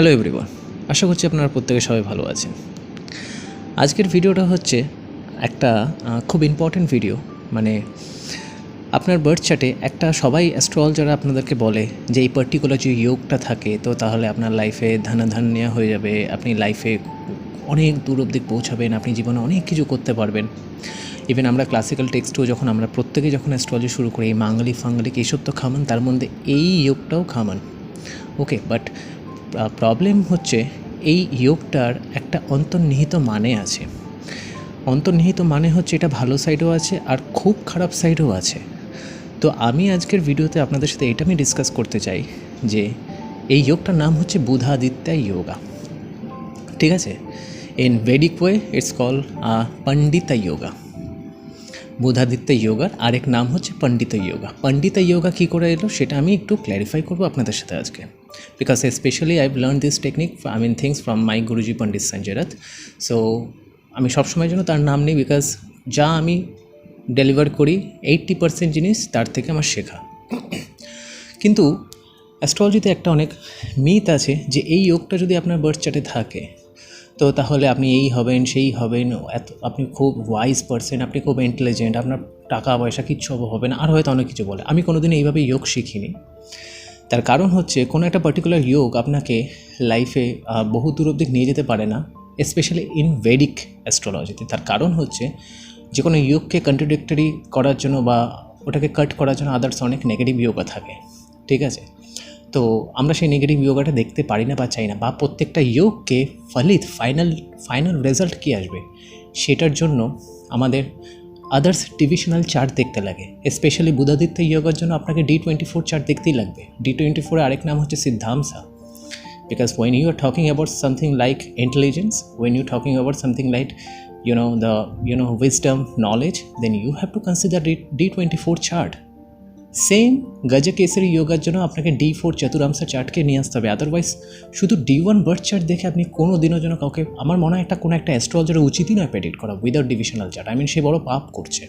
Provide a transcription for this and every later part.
Hello everyone আশা করছি আপনারা প্রত্যেকে সবাই ভালো আছেন। আজকের ভিডিওটা হচ্ছে একটা খুব ইম্পর্ট্যান্ট ভিডিও মানে আপনার বার্থ চার্টে একটা সবাই অ্যাস্ট্রল যারা আপনাদেরকে বলে যে এই পার্টিকুলার যে যোগটা থাকে, তো তাহলে আপনার লাইফে ধানাধান্য হয়ে যাবে, আপনি লাইফে অনেক দূর অব্দি পৌঁছাবেন, আপনি জীবনে অনেক কিছু করতে পারবেন। ইভেন আমরা ক্লাসিক্যাল টেক্সটও যখন আমরা প্রত্যেকে যখন অ্যাস্ট্রলজি শুরু করি, এই মাঙ্গলিক ফাঙ্গলিক এইসব তো খামান, তার মধ্যে এই যোগটাও খামান। ওকে বাট প্রবলেম হচ্ছে এই যোগটার একটা অন্তর্নিহিত মানে আছে। অন্তর্নিহিত মানে হচ্ছে এটা ভালো সাইডও আছে আর খুব খারাপ সাইডও আছে। তো আমি আজকের ভিডিওতে আপনাদের সাথে এটা আমি ডিসকাস করতে চাই যে এই যোগটার নাম হচ্ছে বুধাদিত্যা যোগা ঠিক আছে? In Vedic way it's call Pandita yoga Budhaditya যোগার আরেক নাম হচ্ছে পণ্ডিত যোগা পণ্ডিত যোগা কী করে এলো সেটা আমি একটু ক্ল্যারিফাই করব আপনাদের সাথে আজকে। Because specially I've learn this technique I mean things from my Guruji Pandit Sanjay Rath so আমি সবসময়ের জন্য তার নাম নিই বিকজ যা আমি ডেলিভার করি এইট্টি পার্সেন্ট জিনিস তার থেকে আমার শেখা। কিন্তু অ্যাস্ট্রোলজিতে একটা অনেক মিথ আছে যে এই যোগটা যদি আপনার বার্থ চার্টে থাকে, তো তাহলে আপনি এই হবেন, সেই হবেন, এত, আপনি খুব ওয়াইজ পারসন আপনি খুব ইন্টেলিজেন্ট আপনার টাকা পয়সা কিচ্ছু হবে না, আর হয়তো অনেক কিছু বলে। আমি কোনোদিন এইভাবে যোগ শিখিনি। তার কারণ হচ্ছে কোনো একটা পার্টিকুলার যোগ আপনাকে লাইফে বহু দূর অবধি নিয়ে যেতে পারে না স্পেশালি ইন ভেডিক অ্যাস্ট্রোলজিতে তার কারণ হচ্ছে যে কোনো যোগকে কন্ট্রাডিক্টরি করার জন্য বা ওটাকে কাট করার জন্য আদার্স অনেক নেগেটিভ যোগা থাকে, ঠিক আছে? তো আমরা সেই নেগেটিভ যোগাটা দেখতে পারি না বা চাই না, বা প্রত্যেকটা যোগকে ফলিত ফাইনাল ফাইনাল রেজাল্ট কী আসবে? সেটার জন্য আমাদের আদার্স ডিভিশনাল চার্ট দেখতে লাগে স্পেশালি বুধাদিত্য ইয়োগার জন্য আপনাকে ডি টোয়েন্টি ফোর চার্ট দেখতেই লাগবে। ডি টোয়েন্টি ফোরের আরেক নাম হচ্ছে Siddhamsa. Because when you are talking about something like intelligence when you talking about something like you know the you know wisdom knowledge then you have to consider D twenty four chart same Gajakesari যোগার জন্য আপনাকে D four চতুরাংশ চার্টকে নিয়ে আসতে হবে। Otherwise শুধু D one birth chart দেখে আপনি কোনো দিনের জন্য কাউকে, আমার মনে হয় একটা কোনো একটা অ্যাস্ট্রোলজারের উচিতই নয় প্রেডিক্ট করা without divisional chart I mean সে বড় পাপ করছে।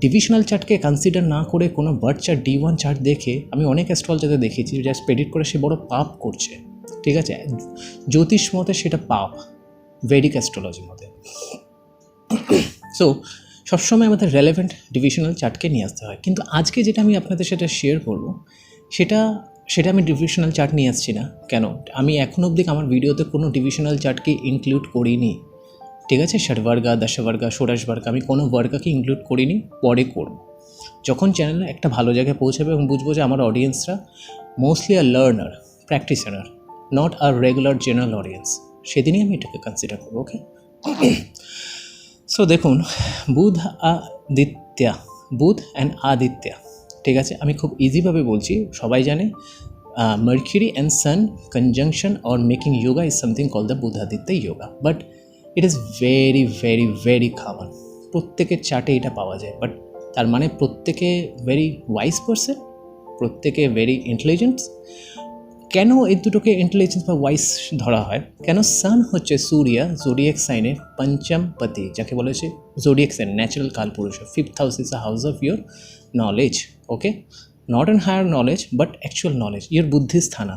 ডিভিশনাল চার্টকে কনসিডার না করে কোনো birth chart D one chart দেখে, আমি অনেক অ্যাস্ট্রোলজারদের দেখেছি জাস্ট প্রেডিক্ট করে সে বড় পাপ করছে। ঠিক আছে? জ্যোতিষ মতে সেটা পাপ ভেডিক অ্যাস্ট্রোলজির মতে। সো সবসময় আমাদের রেলেভেন্ট ডিভিশনাল চার্টকে নিয়ে আসতে হয়। কিন্তু আজকে যেটা আমি আপনাদের সেটা শেয়ার করব, সেটা সেটা আমি ডিভিশনাল চার্ট নিয়ে আসছি না। কেন? আমি এখনও অবধি আমার ভিডিওতে কোনো ডিভিশনাল চার্টকে ইনক্লুড করিনি। ঠিক আছে? ষটবর্গা, দশবর্গা, ষোড়শবর্গা, আমি কোনো বার্গাকে ইনক্লুড করিনি, পরে করব। যখন চ্যানেল একটা ভালো জায়গায় পৌঁছাবে এবং বুঝব যে আমার অডিয়েন্সরা mostly are learner practitioner not are regular general audience সেদিনই আমি এটাকে কনসিডার করব ওকে সো দেখুন, বুধ আদিত্যা, বুধ অ্যান্ড আদিত্যা, ঠিক আছে? আমি খুব ইজিভাবে বলছি, সবাই জানে Mercury and sun conjunction or making yoga is something call the Budhaditya yoga but it is very very very common প্রত্যেকের চার্টে এটা পাওয়া যায় বাট তার মানে প্রত্যেকে ভেরি ওয়াইজ পারসন প্রত্যেকে ভেরি ইন্টেলিজেন্ট কেন এই দুটোকে ইন্টেলিজেন্স বা ওয়াইস ধরা হয়? কেন সান হচ্ছে সূর্যা জোডিয়াক সাইনের পঞ্চম পতি যাকে বলেছে zodiac sign natural Kalapurusha fifth house is a house of your knowledge okay not an higher knowledge but actual knowledge your buddhisthana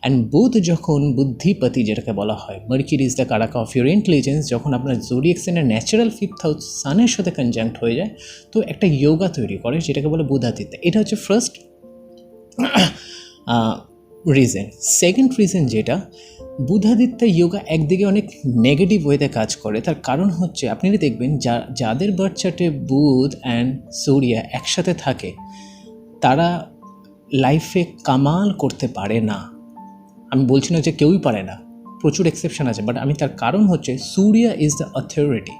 and Budh যখন বুদ্ধিপতি, যেটাকে বলা হয় Mercury is the karaka of your intelligence যখন আপনার zodiac সাইনের natural fifth house সানের সাথে কনজাংক্ট হয়ে যায়, তো একটা যোগা তৈরি করে, যেটাকে বলে বুধাদিত্য। এটা হচ্ছে ফার্স্ট রিজন সেকেন্ড রিজন যেটা বুধাদিত্য যোগা একদিকে অনেক নেগেটিভ ওয়েতে কাজ করে, তার কারণ হচ্ছে, আপনি দেখবেন, যা, যাদের বার্থ চার্টে বুধ অ্যান্ড সূর্য একসাথে থাকে, তারা লাইফে কামাল করতে পারে না। আমি বলছি না যে কেউই পারে না, প্রচুর এক্সেপশন আছে বাট আমি তার কারণ হচ্ছে, Surya is the authority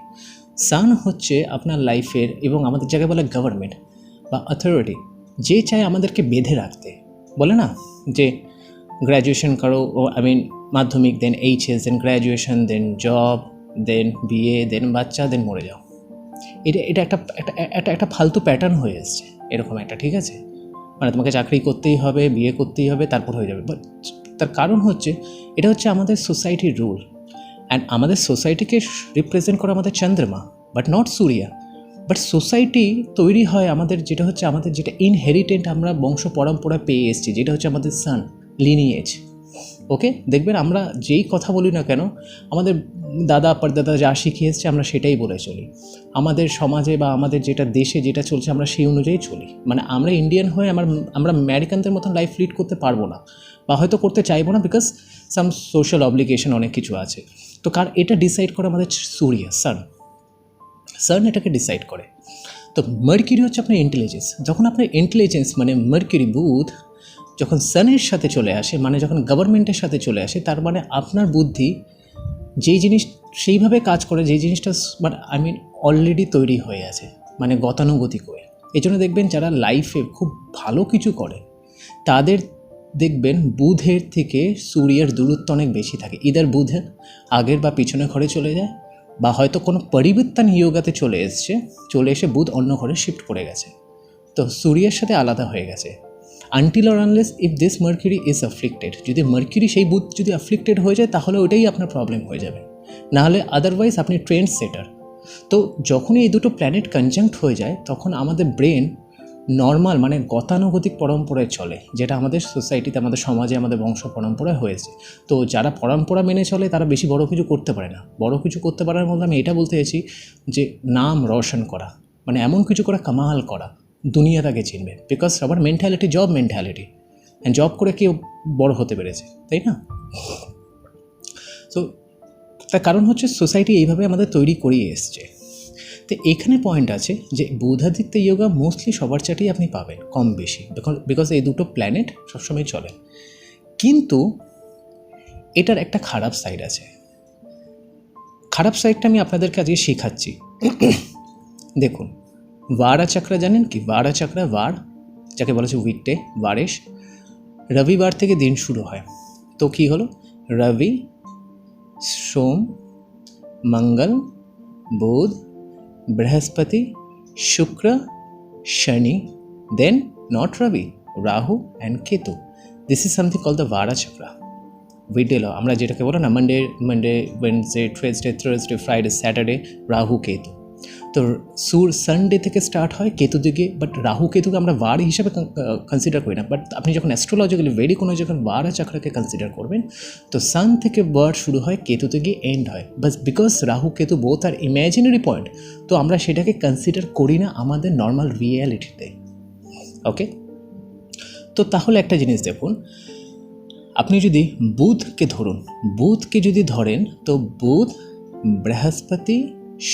sun হচ্ছে আপনার লাইফের এবং আমাদের জায়গায় বলে গভর্নমেন্ট বা অথরিটি যে চায় আমাদেরকে বেঁধে রাখতে। বলে না? যে গ্র্যাজুয়েশন করো I mean Madhyamik then HS then graduation then job then BA then বাচ্চা দেন মরে যাও। এটা এটা একটা একটা একটা একটা ফালতু প্যাটার্ন হয়ে এসছে, এরকম একটা, ঠিক আছে? মানে তোমাকে চাকরি করতেই হবে বিয়ে করতেই হবে, তারপর হয়ে যাবে। বাট তার কারণ হচ্ছে, এটা হচ্ছে আমাদের সোসাইটির রুল অ্যান্ড আমাদের সোসাইটিকে রিপ্রেজেন্ট করে আমাদের Chandrama but not Surya. But society তৈরি হয় আমাদের, যেটা হচ্ছে আমাদের, যেটা ইনহেরিটেন্ট আমরা বংশ পরম্পরা পেয়ে এসেছি, যেটা হচ্ছে আমাদের সান লিনিয়েজ ওকে দেখবেন আমরা যেই কথা বলি না কেন, আমাদের দাদা পরদাদা যা শিখিয়ে এসছে আমরা সেটাই বলে চলি। আমাদের সমাজে বা আমাদের যেটা দেশে যেটা চলছে আমরা সেই অনুযায়ী চলি। মানে আমরা ইন্ডিয়ান হয়ে আমার, আমরা আমেরিকানদের মতন লাইফ লিড করতে পারব না, বা হয়তো করতে চাইব না বিকজ সাম সোশ্যাল অব্লিগেশন অনেক কিছু আছে। তো কার, এটা ডিসাইড করে আমাদের সূর্য সান সান এটাকে ডিসাইড করে। তো মার্কিরি হচ্ছে আপনার ইন্টেলিজেন্স যখন আপনার ইন্টেলিজেন্স মানে মার্কিরি বুধ যখন সানের সাথে চলে আসে মানে যখন গভর্নমেন্টের সাথে চলে আসে, তার মানে আপনার বুদ্ধি যেই জিনিস, সেইভাবে কাজ করে, যেই জিনিসটা মানে আই মিন অলরেডি তৈরি হয়ে আছে মানে গতানুগতিক হয়ে। এই জন্য দেখবেন যারা লাইফে খুব ভালো কিছু করে, তাদের দেখবেন বুধের থেকে সূর্যের দূরত্ব অনেক বেশি থাকে। ইদার বুধের আগের বা পিছনে ঘরে চলে যায়, বা হয়তো কোনো পরিবর্তন ইয়োগাতে চলে এসছে, চলে এসে বুধ অন্য ঘরে শিফট করে গেছে। তো সূর্যের সাথে আলাদা হয়ে গেছে। Until or unless if this Mercury is afflicted যদি মার্কিউরি সেই বুথ যদি অ্যাফ্লিক্টেড হয়ে যায়, তাহলে ওটাই আপনার প্রবলেম হয়ে যাবে। নাহলে আদারওয়াইজ আপনি ট্রেন্ড সেটার তো যখনই এই দুটো প্ল্যানেট কনজাংক্ট হয়ে যায়, তখন আমাদের ব্রেন নর্মাল মানে গতানুগতিক পরম্পরায় চলে, যেটা আমাদের সোসাইটিতে আমাদের সমাজে, আমাদের বংশ পরম্পরায় হয়েছে। তো যারা পরম্পরা মেনে চলে, তারা বেশি বড় কিছু করতে পারে না। বড় কিছু করতে পারার মধ্যে আমি এটা বলতে চাইছি যে, নাম রোশন করা মানে এমন কিছু করে, কামাল করা। দুনিয়া তাকে চিনবে। বিকজ সবার mentality job mentality and job করে কেউ বড় হতে পেরেছে, তাই না? সো তার কারণ হচ্ছে সোসাইটি এইভাবে আমাদের তৈরি করিয়ে এসছে। তো এখানে পয়েন্ট আছে যে বৌদ্ধাদিত্য যোগা মোস্টলি সবার চাটেই আপনি পাবেন, কম বেশি। বিকজ এই দুটো প্ল্যানেট সবসময় চলে। কিন্তু এটার একটা খারাপ সাইড আছে। খারাপ সাইডটা আমি আপনাদেরকে আজকে শেখাচ্ছি। দেখুন বারা চক্র জানেন কি বারা চক্র বার যাকে বলা হচ্ছে উইকডে বারেশ রবিবার থেকে দিন শুরু হয় তো কি হলো রবি সোম Mangal Budh Brihaspati Shukra Shani then not Ravi Rahu and Ketu this is something call the vara chakra উইডে ল আমরা যেটাকে বলো না Monday Monday Wednesday Tuesday Thursday Friday Saturday Rahu, Ketu. তো সুর সানডে থেকে স্টার্ট হয় কেতু দিকে বাট রাহু কেতুকে আমরা বার হিসাবে কনসিডার করি না। বাট আপনি যখন অ্যাস্ট্রোলজিক্যালি ভেরি কোনো যখন বার চক্রকে কনসিডার করবেন, তো সান থেকে বার শুরু হয় কেতু থেকে এন্ড হয়। বাস because Rahu Ketu both are imaginary point তো আমরা সেটাকে কনসিডার করি না আমাদের নর্মাল রিয়ালিটিতে ওকে তো তাহলে একটা জিনিস দেখুন, আপনি যদি বুধকে ধরুন, বুধকে যদি ধরেন, তো Budh Brihaspati,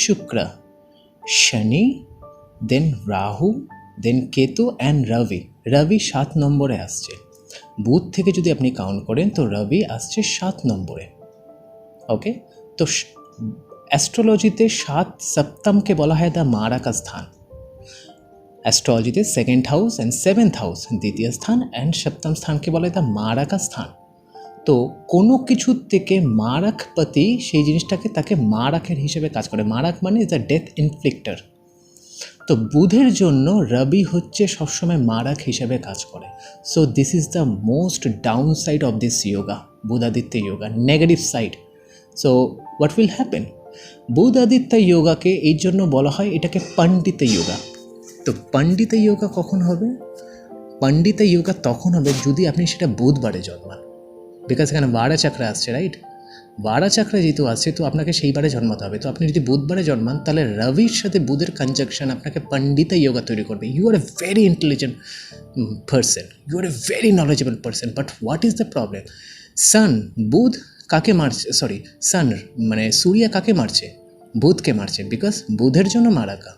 Shukra Shani then Rahu then Ketu and Ravi. Ravi সাত নম্বরে আসছে। বুধ থেকে যদি আপনি কাউন্ট করেন, তো রবি আসছে সাত নম্বরে। ওকে তো অ্যাস্ট্রোলজিতে সাত সপ্তমকে বলা হয় দ্য মারাকা স্থান। অ্যাস্ট্রোলজিতে second house and seventh house দ্বিতীয় স্থান অ্যান্ড সপ্তম স্থানকে বলা হয় দ্য মারাকা স্থান। তো কোনো কিছুর থেকে মারাকপতি সেই জিনিসটাকে তাকে মারাকের হিসেবে কাজ করে। মারাক মানে ইজ দ্য ডেথ ইনফ্লিক্টার তো বুধের জন্য রবি হচ্ছে সবসময় মারাক হিসেবে কাজ করে। So this is the most down side of this yoga Budhaditya yoga negative side so what will happen Budhaditya যোগাকে এই জন্য বলা হয় এটাকে পণ্ডিত যোগা তো পণ্ডিত যোগা কখন হবে? পণ্ডিত যোগা তখন হবে যদি আপনি সেটা বুধবারে জন্মান। বিকজ এখানে বারা চাকরা আসছে রাইট বারা চাকরা যেহেতু আসছে, তো আপনাকে সেইবারে জন্মাতে হবে। তো আপনি যদি বুধবারে জন্মান, তাহলে রবির সাথে বুধের কনজাকশন আপনাকে পণ্ডিতা যোগা তৈরি করবে। You are a very intelligent person you are a very knowledgeable person but what is the problem sun Budh কাকে মারছে? সরি সান মানে সূর্য কাকে মারছে? বুধকে মারছে। বিকজ বুধের জন্য মারাকা।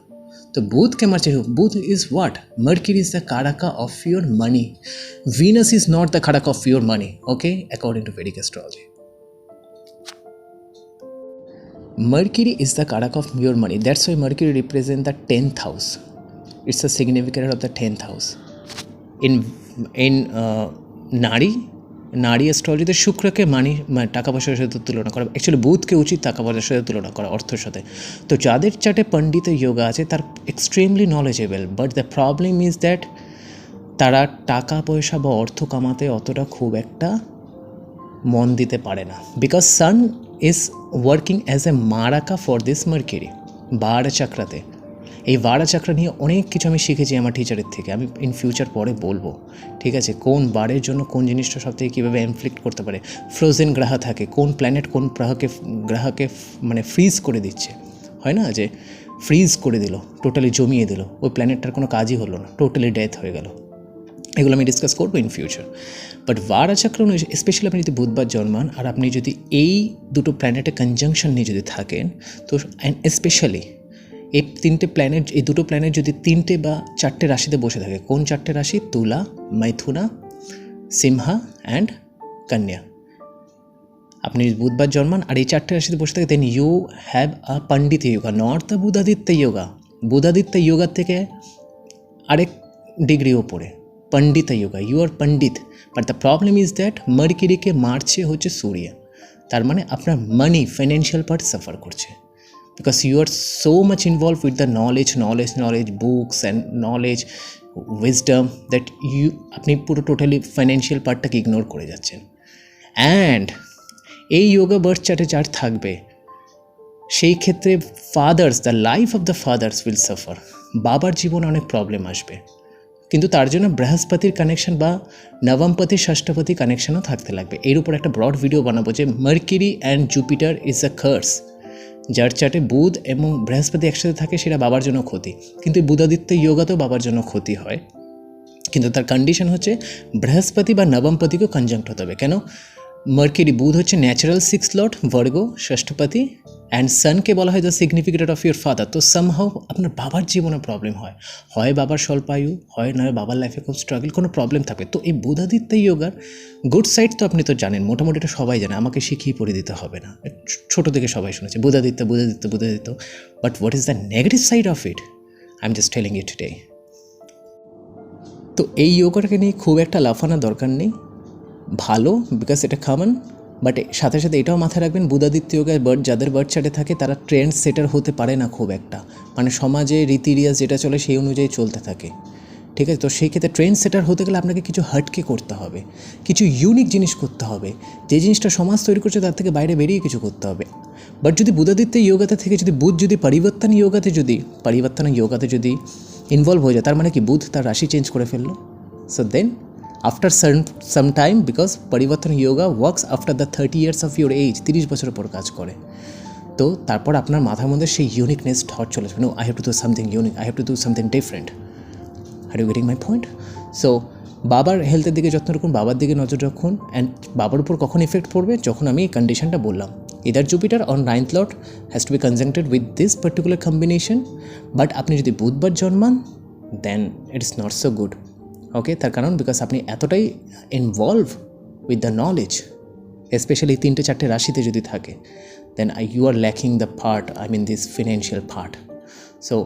তো বুধকে মারছে Budh is what Mercury is the karaka of your money Venus is not the karaka of your money okay according to Vedic astrology Mercury is the Karak of your money. That's why Mercury represents the 10th house. It's a significant of the 10th house. In in uh, নারী নারী অ্যাস্ট্রোলজিতে শুক্রকে মানি টাকা পয়সার সাথে তুলনা করা actually বুধকে উচিত টাকা পয়সার সাথে তুলনা করা, অর্থের সাথে। তো যাদের চাটে পণ্ডিত যোগা আছে, তার extremely knowledgeable but the problem is that তারা টাকা পয়সা বা অর্থ কামাতে অতটা খুব একটা মন দিতে পারে না। Because sun is working as a maraka for this Mercury বার চাকরাতে। এই বারা চাকরা নিয়ে অনেক কিছু আমি শিখেছি আমার টিচারের থেকে। আমি ইন ফিউচার পরে বলব, ঠিক আছে? কোন বারের জন্য কোন জিনিসটা সব থেকে কীভাবে ইনফ্লিক্ট করতে পারে? ফ্রোজেন গ্রহ থাকে, কোন প্ল্যানেট কোন গ্রাহকে গ্রাহকে মানে ফ্রিজ করে দিচ্ছে? হয় না যে ফ্রিজ করে দিল টোটালি জমিয়ে দিল, ওই প্ল্যানেটটার কোনো কাজই হলো না টোটালি ডেথ হয়ে গেল। এগুলো আমি ডিসকাস করব ইন ফিউচার বাট বারা চক্র স্পেশালি আপনি যদি বুধবার জন্মান, আর আপনি যদি এই দুটো প্ল্যানেটের কনজাংশন নিয়ে যদি থাকেন, তো অ্যান্ড স্পেশালি এই তিনটে প্ল্যানেট এই দুটো প্ল্যানেট যদি তিনটে বা চারটে রাশিতে বসে থাকে, কোন চারটে রাশি? তুলা, মাইথুনা সিমহা অ্যান্ড কন্যা। আপনি বুধবার জন্মান আর এই চারটে রাশিতে বসে থাকে then you have a Pandit yoga not Budhaditya yoga Budhaditya যোগার থেকে আরেক ডিগ্রি ওপরে Pandit yoga you are Pandit but the problem is that মার্কিরিকে মারছে হচ্ছে সূর্য। তার মানে আপনার মানি ফাইন্যান্সিয়াল পার্ট সাফার করছে। Because you are so much involve with the knowledge knowledge knowledge books and knowledge wisdom that you আপনি পুরো totally financial পার্টটাকে ignore করে যাচ্ছেন। অ্যান্ড এই যোগা বার্থ চার্টে যার থাকবে, সেই ক্ষেত্রে fathers the life of the fathers will suffer বাবার জীবনে অনেক প্রবলেম আসবে। কিন্তু তার জন্য বৃহস্পতির কানেকশন বা নবমপতি ষষ্ঠপতি কানেকশনও থাকতে লাগবে। এর উপর একটা ব্রড ভিডিও বানাবো যে Mercury and Jupiter is a curse যার চার্টে বুধ এবং বৃহস্পতি একসাথে থাকে সেটা বাবার জন্য ক্ষতি। কিন্তু বুধাদিত্য যোগাতেও বাবার জন্য ক্ষতি হয়। কিন্তু তার কন্ডিশন হচ্ছে বৃহস্পতি বা নবমপতিকেও কনজাংক্ট হতে হবে। কেন? মার্কিরি বুধ হচ্ছে ন্যাচারাল সিক্স লট বর্গ ষষ্ঠপতি অ্যান্ড সানকে বলা হয় the significate of your father তো সামহাও আপনার বাবার জীবনে প্রবলেম হয়। হয় বাবার স্বল্পায়ু, হয় নয় বাবার লাইফে খুব স্ট্রাগল কোনো প্রবলেম থাকে। তো এই বুধাদিত্য যোগার গুড সাইড তো আপনি তো জানেন, মোটামুটি এটা সবাই জানে। আমাকে শিখিয়ে পড়ে দিতে হবে না। ছোটো থেকে সবাই শুনেছে, Budhaditya Budhaditya Budhaditya. But what is the negative side of it I am just telling it today তো এই যোগাটাকে নিয়ে খুব একটা লাফানোর দরকার নেই। ভালো বিকজ এটা কমন বাট সাথে সাথে এটাও মাথায় রাখবেন, বুধাদিত্য যোগের বার্ড যাদের বার্ড চার্টে থাকে, তারা ট্রেন্ড সেটার হতে পারে না খুব একটা। মানে সমাজে রীতি রিয়াজ যেটা চলে সেই অনুযায়ী চলতে থাকে। ঠিক আছে? তো সেই ক্ষেত্রে ট্রেন্ড সেটার হতে গেলে আপনাকে কিছু হাটকে করতে হবে। কিছু ইউনিক জিনিস করতে হবে। যে জিনিসটা সমাজ তৈরি করছে তার থেকে বাইরে বেরিয়ে কিছু করতে হবে। বাট যদি বুধাদিত্য যোগাতে থেকে যদি বুধ যদি পরিবর্তন যোগাতে যদি, পরিবর্তন যোগাতে যদি ইনভলভ হয়ে যায়, তার মানে কি বুধ তার রাশি চেঞ্জ করে ফেলল। So then after some time because Parivartan yoga works after the thirty years of your age তিরিশ বছরের পর কাজ করে। তো তারপর আপনার মাথার মধ্যে সেই ইউনিকনেস থট চলে আসবে। No I have to do something unique I have to do something different are you getting my point so বাবার হেলথের দিকে যত্ন রাখুন, বাবার দিকে নজর রাখুন অ্যান্ড বাবার উপর কখন ইফেক্ট পড়বে, যখন আমি এই কন্ডিশনটা বললাম। Either Jupiter on ninth lot has to be conjuncted with this particular combination but আপনি যদি বুধবার জন্মান then it is not so good okay তার কারণ বিকজ আপনি এতটাই involve with the knowledge specially তিনটে চারটে রাশিতে যদি থাকে then I you are lacking the part I mean this financial part so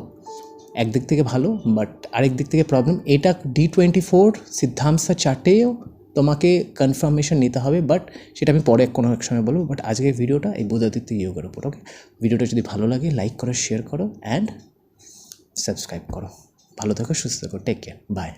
একদিক থেকে ভালো বাট আরেক দিক থেকে প্রবলেম এটা ডি টোয়েন্টি ফোর সিদ্ধান্তের চারটেও তোমাকে কনফার্মেশন নিতে হবে বাট সেটা আমি পরে কোনো এক সময় বলব বাট আজকের ভিডিওটা এই বুধাদিত্য ইয়োগের উপর ওকে ভিডিওটা যদি ভালো লাগে লাইক করো শেয়ার করো অ্যান্ড সাবস্ক্রাইব করো। ভালো থাকো, সুস্থ থাকো টেক কেয়ার বাই